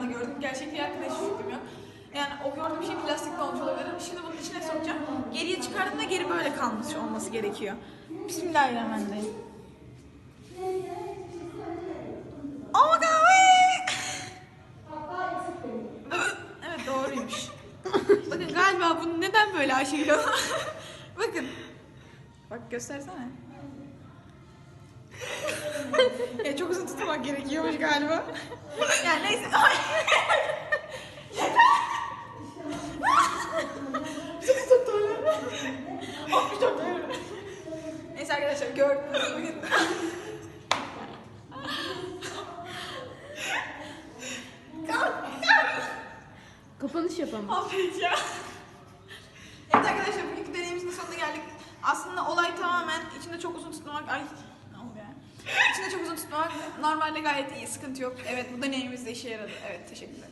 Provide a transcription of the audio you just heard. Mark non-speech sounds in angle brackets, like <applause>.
Instagram'da gördüm. Gerçekliği hakkında hiçbir fikrim yok. Yani o gördüğüm şey plastikte olmuş olabilir. Şimdi bunun içine sokacağım. Geriye çıkardığımda geri böyle kalmış olması gerekiyor. Bismillahirrahmanirrahim. Oh my god! evet doğruymuş. Bakın galiba bunu neden böyle Hanım? <laughs> Bakın. Bak göstersene. ya çok uzun tutmak gerekiyormuş galiba. yani neyse. 64? <laughs> Neyse arkadaşlar gördünüz bugün. Kapanış yapalım. Affet ya. Evet arkadaşlar bugünkü deneyimizin sonuna geldik. Aslında olay tamamen içinde çok uzun tutmak... Ay ne oldu? İçinde çok uzun tutmak normalde gayet iyi, sıkıntı yok. Evet bu deneyimimiz de işe yaradı. Evet teşekkürler.